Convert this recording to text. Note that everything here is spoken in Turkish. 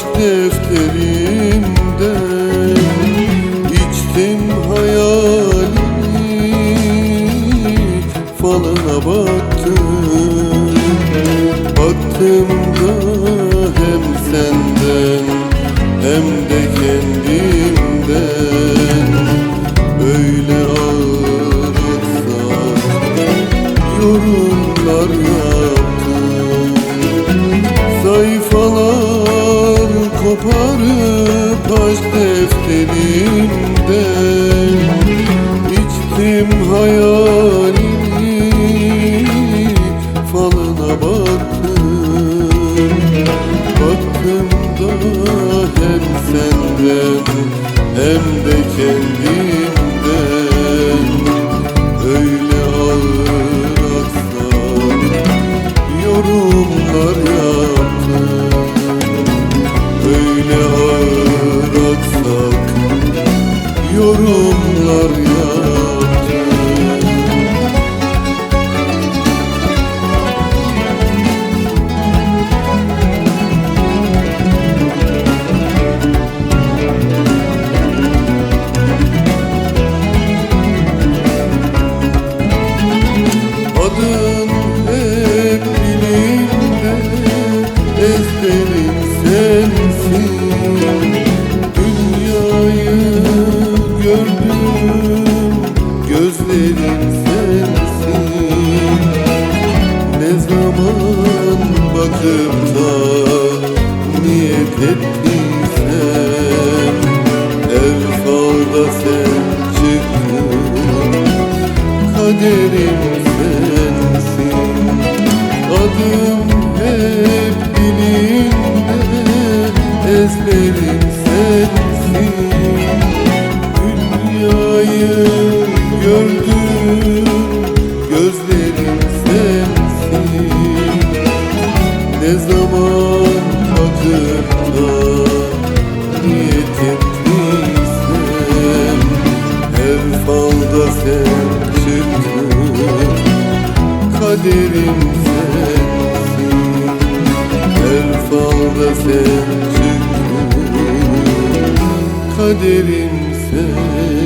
gençlik defterimde. İçtim hayalini falına baktım. Baktım hem senden hem de kendimden. Böyle ağırsak yorumlar yaptım. Sayfalar koparıp aşk defterimden İçtim hayalini falına baktım. Baktım da hem senden hem de kendimden Öyle ağır aksak yorumlar yaptım yorumlar yaptım Adın hep dilimde Ezberim zaman bakıp da Niyet ettiysem Her falda sen çıktın kaderim sensin. Adım hep dilimde ezberim sensin. Dünyayı gördüm zaman bakıp da niyet ettiysem her falda sen çıktın Kaderim sensin. Her falda sen çıktın Kaderim sensin